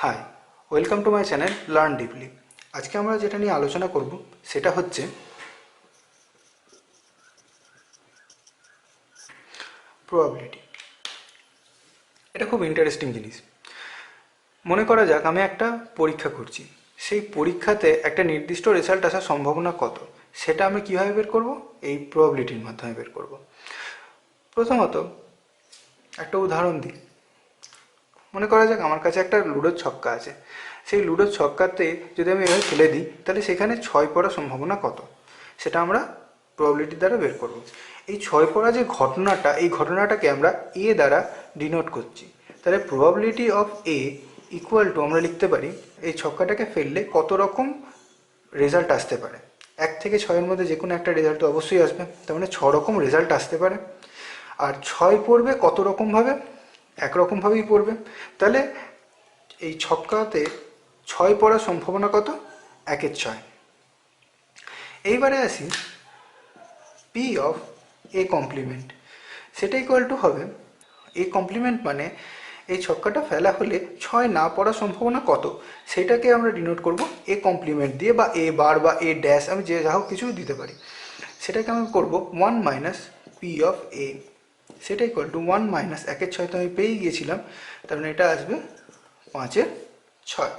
Hi welcome to my channel learn deeply আজকে আমরা যেটা নিয়ে আলোচনা করব, সেটা হচ্ছে প্রবাবিলিটি এটা খুব ইন্টারেস্টিং জিনিস। মনে করা যাক, আমি একটা পরীক্ষা করছি। সেই পরীক্ষাতে একটা নির্দিষ্ট রেজাল্ট আসার সম্ভাবনা কত? সেটা আমি কীভাবে বের করব? এই প্রবাবিলিটির মাধ্যমে বের করব। প্রথমত, একটা উদাহরণ দিই। মনে করা যাক আমার কাছে একটা লুডোর ছক্কা আছে। সেই লুডোর ছক্কাতে যদি আমি এভাবে ফেলে দিই, তাহলে সেখানে ছয় পড়ার সম্ভাবনা কত? সেটা আমরা প্রবাবিলিটির দ্বারা বের করব। এই ছয় পড়া যে ঘটনাটা, এই ঘটনাটাকে আমরা এ দ্বারা ডিনোট করছি। তাহলে probability of A equal to আমরা লিখতে পারি, এই ছক্কাটাকে ফেললে কত রকম রেজাল্ট আসতে পারে? এক থেকে ছয়ের মধ্যে যে কোনো একটা রেজাল্ট তো অবশ্যই আসবে। তার মানে ছ রকম রেজাল্ট আসতে পারে। আর ছয় পড়বে কত রকমভাবে একরকমভাবেই পড়বে। তাহলে এই ছক্কাতে ছয় পড়ার সম্ভাবনা কত? একের ছয়। এইবারে আসি পি অফ এ কমপ্লিমেন্ট সেটা ইকুয়াল টু হবে। এ কমপ্লিমেন্ট মানে এই ছক্কাটা ফেলা হলে ছয় না পড়ার সম্ভাবনা কত? সেটাকে আমরা ডিনোট করব এ কমপ্লিমেন্ট দিয়ে বা এ বার বা এ ড্যাশ আমি যে যা হোক কিছু দিতে পারি। সেটাকে আমি করব one minus P of A সেটা ইকুয়াল টু ওয়ান মাইনাস একের ছয় তো আমি পেয়ে গিয়েছিলাম, তার মানে এটা আসবে পাঁচের ছয়।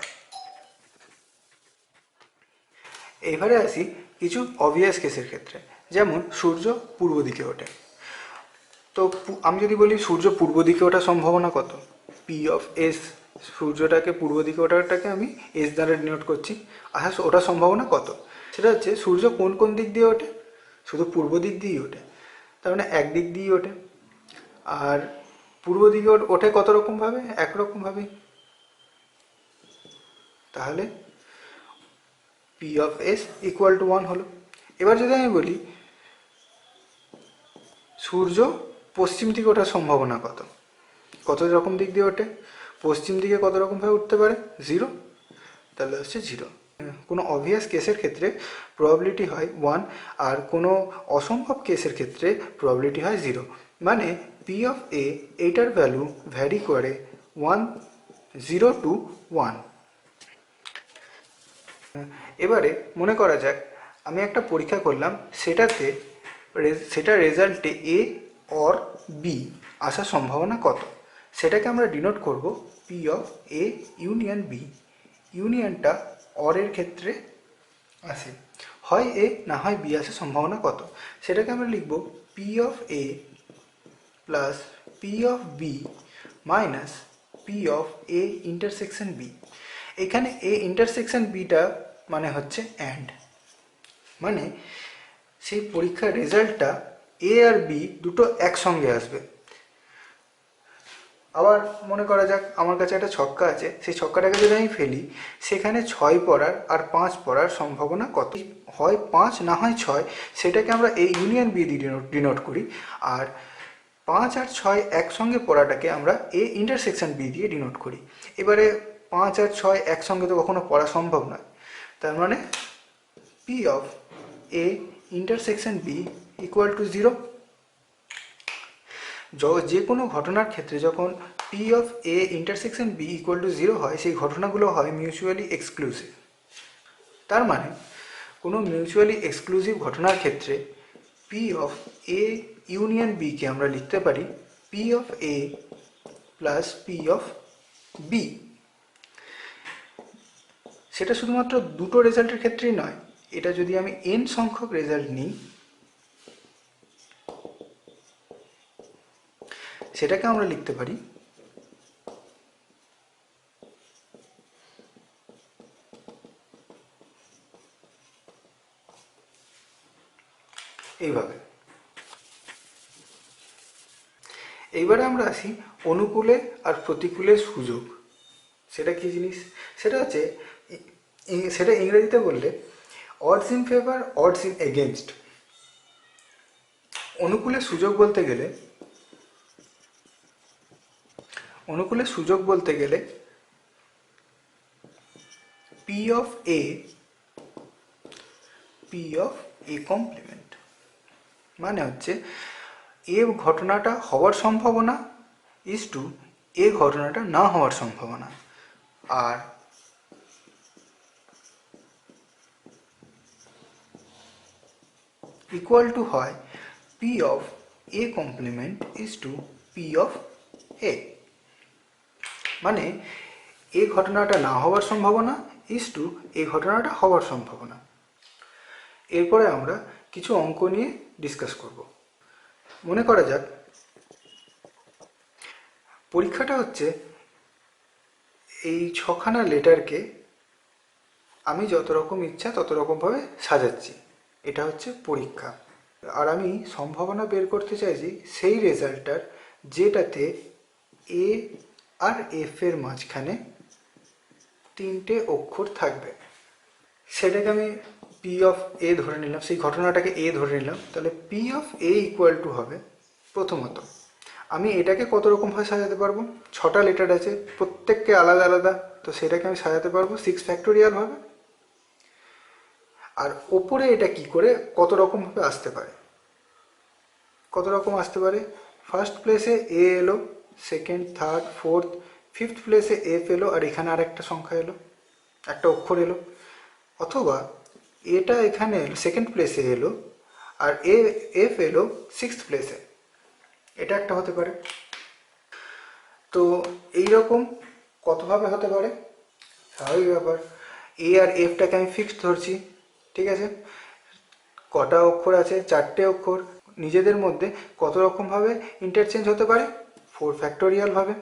এইবারে আসি কিছু অবভিয়াস কেসের ক্ষেত্রে, যেমন সূর্য পূর্ব দিকে ওঠে। তো আমি যদি বলি সূর্য পূর্ব দিকে ওঠার সম্ভাবনা কত? পি অফ এস সূর্যটাকে পূর্ব দিকে ওঠাটাকে আমি এস দ্বারা ডিনোট করছি। আচ্ছা ওটার সম্ভাবনা কত? সেটা হচ্ছে সূর্য কোন কোন দিক দিয়ে ওঠে? শুধু পূর্ব দিক দিয়েই ওঠে। তার মানে এক দিক দিয়েই ওঠে। আর পূর্ব দিকে ওঠে কত রকমভাবে একরকমভাবে তাহলে P of S equal to one হলো। এবার যদি আমি বলি, সূর্য পশ্চিম দিকে ওঠার সম্ভাবনা কত? কত রকম দিক দিয়ে ওঠে? পশ্চিম দিকে কত রকমভাবে উঠতে পারে? জিরো তাহলে হচ্ছে জিরো কোনো অবভিয়াস কেসের ক্ষেত্রে প্রবাবিলিটি হয় ওয়ান আর কোনো অসম্ভব কেসের ক্ষেত্রে প্রবাবিলিটি হয় জিরো মানে পি অফ এ এইটার ভ্যালু ভ্যারি করে ওয়ান জিরো টু ওয়ান এবারে মনে করা যাক, আমি একটা পরীক্ষা করলাম, সেটাতে সেটার রেজাল্টে এ অর বি আসার সম্ভাবনা কত? সেটাকে আমরা ডিনোট করব P of A union B ইউনিয়নটা অরের ক্ষেত্রে আসে। হয় এ না হয় বি আসার সম্ভাবনা কত? সেটাকে আমরা লিখব P of A plus P of B minus P of A intersection B এখানে এ ইন্টারসেকশন বিটা মানে হচ্ছে অ্যান্ড মানে সেই পরীক্ষার রেজাল্টটা এ আর বি দুটো একসঙ্গে আসবে। আবার মনে করা যাক, আমার কাছে একটা ছক্কা আছে। সেই ছক্কাটাকে যদি আমি ফেলি, সেখানে ছয় পড়ার আর পাঁচ পড়ার সম্ভাবনা কত? হয় পাঁচ, না হয় ছয়, সেটাকে আমরা এই ইউনিয়ন বি ডিনোট ডিনোট করি। আর পাঁচ আর ছয় একসঙ্গে পড়াটাকে আমরা এ ইন্টারসেকশন বি দিয়ে ডিনোট করি। এবারে পাঁচ আর ছয় একসঙ্গে তো কখনো পড়া সম্ভব নয়। তার মানে P of A intersection B equal to zero যে কোনো ঘটনার ক্ষেত্রে যখন P of A intersection B equal to zero হয়, সেই ঘটনাগুলো হয় মিউচুয়ালি এক্সক্লুসিভ তার মানে কোনো মিউচুয়ালি এক্সক্লুসিভ ঘটনার ক্ষেত্রে পি অফ এ ইউনিয়ন বিকে আমরা লিখতে পারি P of A plus P of B সেটা শুধুমাত্র দুটো রেজাল্টের ক্ষেত্রেই নয়, এটা যদি আমি এন সংখ্যক রেজাল্ট নিই, সেটাকে আমরা লিখতে পারি আসি অনুকূলে আর প্রতিকূলের সুযোগ। সেটা কি জিনিস? সেটা হচ্ছে সেটা ইংরেজিতে বললে odds in favour odds in against অনুকূলে সুযোগ বলতে গেলে, অনুকূলে সুযোগ বলতে গেলে P of A P of A complement মানে হচ্ছে এ ঘটনাটা হওয়ার সম্ভাবনা ইস টু এ ঘটনাটা না হওয়ার সম্ভাবনা। আর ইকুয়াল টু হয় P of A complement is to P of A মানে এ ঘটনাটা না হওয়ার সম্ভাবনা ইস টু এ ঘটনাটা হওয়ার সম্ভাবনা। এরপরে আমরা কিছু অঙ্ক নিয়ে ডিসকাস করব। মনে করা যাক, পরীক্ষাটা হচ্ছে এই ছখানা লেটারকে আমি যত রকম ইচ্ছা তত রকমভাবে সাজাচ্ছি। এটা হচ্ছে পরীক্ষা। আর আমি সম্ভাবনা বের করতে চাইছি সেই রেজাল্টটার, যেটাতে এ আর এফ এর মাঝখানে তিনটে অক্ষর থাকবে। সেটাকে আমি পি অফ এ ধরে নিলাম, সেই ঘটনাটাকে এ ধরে নিলাম, তাহলে P of A equal to হবে প্রথমত। আমি এটাকে কত রকমভাবে সাজাতে পারব? ছটা লেটার আছে, প্রত্যেককে আলাদা আলাদা, তো সেটাকে আমি সাজাতে পারব সিক্স ফ্যাক্টোরিয়াল হবে। আর ওপরে এটা কি করে কত রকমভাবে আসতে পারে? কত রকম আসতে পারে? ফার্স্ট প্লেসে এ এলো সেকেন্ড থার্ড ফোর্থ ফিফথ প্লেসে এফ এলো, আর এখানে আর একটা সংখ্যা এলো, একটা অক্ষর এলো। অথবা এটা এখানে সেকেন্ড প্লেসে এলো, আর এ এফ এলো সিক্স প্লেসে এটা একটা হতে পারে। তো এই রকম কতভাবে হতে পারে? স্বাভাবিক ব্যাপার। এ আর এফটাকে আমি ফিক্সড ধরছি, ঠিক আছে? কটা অক্ষর আছে? চারটে অক্ষর। নিজেদের মধ্যে কত রকমভাবে ইন্টারচেঞ্জ হতে পারে? ফোর ফ্যাক্টোরিয়ালভাবে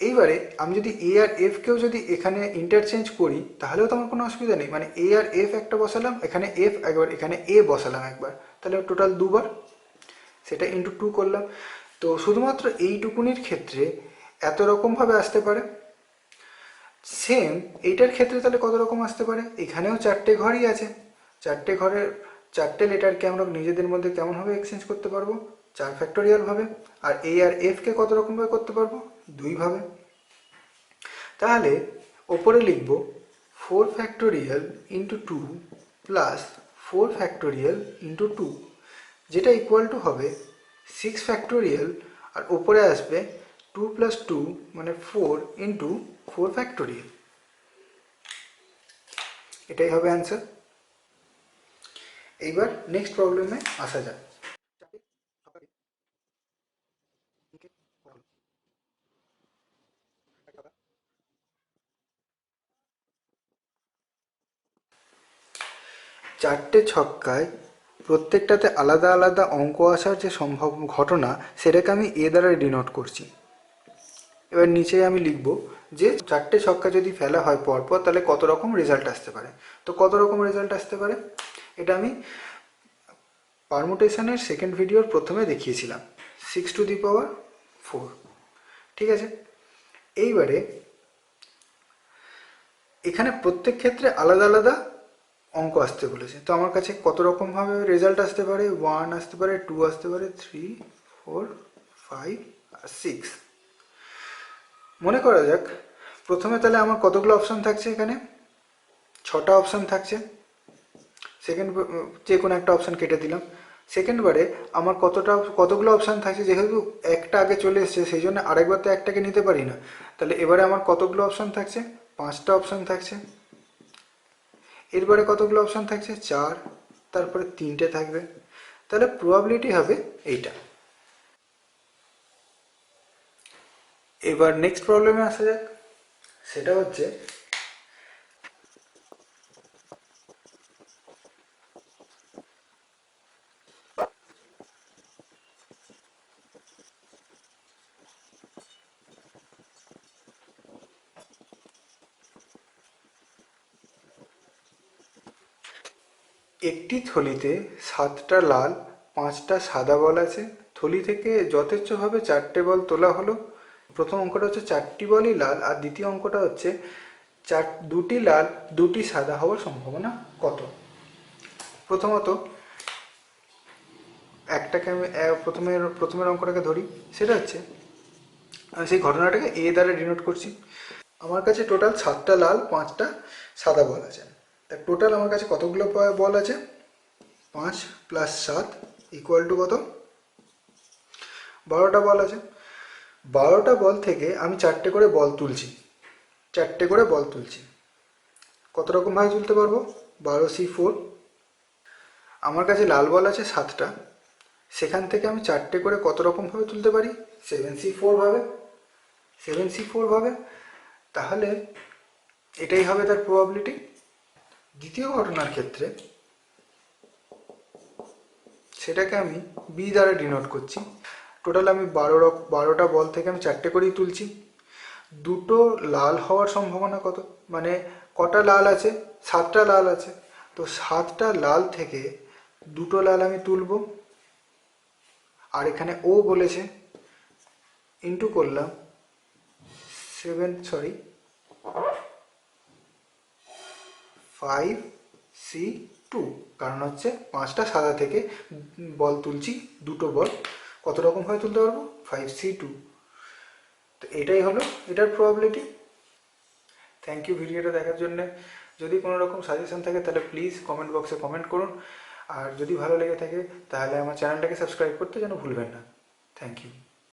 এইবারে আমি যদি এ আর এফকেও যদি এখানে ইন্টারচেঞ্জ করি, তাহলেও তো আমার কোনো অসুবিধা নেই। মানে এ আর এফ একটা বসালাম, এখানে এফ একবার, এখানে এ বসালাম একবার। তাহলে টোটাল দুবার। সেটা ইন্টু টু করলাম। তো শুধুমাত্র এইটুকুনির ক্ষেত্রে এত রকমভাবে আসতে পারে। সেম এইটার ক্ষেত্রে তাহলে কত রকম আসতে পারে? এখানেও চারটে ঘরই আছে। চারটে ঘরের, চারটে লেটারকে আমরা নিজেদের মধ্যে কেমনভাবে এক্সচেঞ্জ করতে পারব? চার ফ্যাক্টোরিয়াল ভাবে। আর এ আর এফকে কত রকমভাবে করতে পারব? দুইভাবে তাহলে ওপরে লিখব four factorial into two plus four factorial into two যেটা ইকুয়াল টু হবে সিক্স ফ্যাক্টোরিয়াল আর ওপরে আসবে টু প্লাস টু মানে ফোর ইন্টু ফোর ফ্যাক্টোরিয়াল এটাই হবে অ্যান্সার এইবার নেক্সট প্রবলেমে আসা যাক। চারটে ছক্কায় প্রত্যেকটাতে আলাদা আলাদা অঙ্ক আসার যে সম্ভব ঘটনা, সেটাকে আমি এ দ্বারা ডিনোট করছি। এবার নিচে আমি লিখব যে চারটে ছক্কা যদি ফেলা হয় পরপর, তাহলে কত রকম রেজাল্ট আসতে পারে? তো কত রকম রেজাল্ট আসতে পারে? এটা আমি পারমুটেশনের সেকেন্ড ভিডিওর প্রথমে দেখিয়েছিলাম। Six to the power four ঠিক আছে? এইবারে এখানে প্রত্যেক ক্ষেত্রে আলাদা আলাদা অঙ্ক আসতে বলেছে। তো আমার কাছে কত রকমভাবে রেজাল্ট আসতে পারে? ওয়ান আসতে পারে টু আসতে পারে থ্রি ফোর ফাইভ আর সিক্স মনে করা যাক, প্রথমে তাহলে আমার কতগুলো অপশান থাকছে এখানে? ছটা অপশান থাকছে। সেকেন্ড যে কোনো একটা অপশান কেটে দিলাম। সেকেন্ড বারে আমার কতটা, কতগুলো অপশান থাকছে? যেহেতু একটা আগে চলে এসছে, সেই জন্য আরেকবার তো একটাকে নিতে পারি না। তাহলে এবারে আমার কতগুলো অপশান থাকছে? পাঁচটা অপশান থাকছে। এরপরে কতগুলো অপশান থাকছে? চার। তারপরে তিনটে থাকবে। তাহলে প্রবাবিলিটি হবে এইটা। এবার নেক্সট প্রবলেমে আসা যাক। সেটা হচ্ছে একটি থলিতে সাতটা লাল, পাঁচটা সাদা বল আছে। থলি থেকে যথেচ্ছভাবে চারটে বল তোলা হলো। প্রথম অঙ্কটা হচ্ছে চারটি বলই লাল আর দ্বিতীয় অঙ্কটা হচ্ছে চার, দুটি লাল, দুটি সাদা হওয়ার সম্ভাবনা কত? প্রথমত, একটাকে আমি প্রথমে প্রথমের অঙ্কটাকে ধরি। সেটা হচ্ছে, আমি সেই ঘটনাটাকে এ দ্বারা ডিনোট করছি। আমার কাছে টোটাল সাতটা লাল, পাঁচটা সাদা বল আছে। তা টোটাল আমার কাছে কতগুলো বল আছে? পাঁচ প্লাস সাত ইকুয়াল টু কত? বারোটা বল আছে। বারোটা বল থেকে আমি চারটে করে বল তুলছি। চারটে করে বল তুলছি। কত রকমভাবে তুলতে পারব? বারো, সি ফোর আমার কাছে লাল বল আছে সাতটা। সেখান থেকে আমি চারটে করে কত রকমভাবে তুলতে পারি? সেভেন সি ফোর ভাবে। সেভেন সি ফোর ভাবে। তাহলে এটাই হবে তার প্রবাবিলিটি দ্বিতীয় ঘটনার ক্ষেত্রে সেটাকে আমি বি দ্বারা ডিনোট করছি। টোটাল আমি বারো বারোটা বল থেকে আমি চারটে করেই তুলছি। দুটো লাল হওয়ার সম্ভাবনা কত? মানে কটা লাল আছে? সাতটা লাল আছে। তো সাতটা লাল থেকে দুটো লাল আমি তুলব। আর এখানে ও বলেছে ইন্টু করলাম seven sorry five C two কারণ হচ্ছে পাঁচটা সাদা থেকে বল তুলছি, দুটো বল। কত রকমভাবে তুলতে পারব? ফাইভ সি টু তো এটাই হলো এটার প্রবাবিলিটি থ্যাংক ইউ ভিডিওটা দেখার জন্য। যদি কোনো রকম সাজেশন থাকে, তাহলে প্লিজ কমেন্ট বক্সে কমেন্ট করুন। আর যদি ভালো লেগে থাকে, তাহলে আমার চ্যানেলটাকে সাবস্ক্রাইব করতে যেন ভুলবেন না। Thank you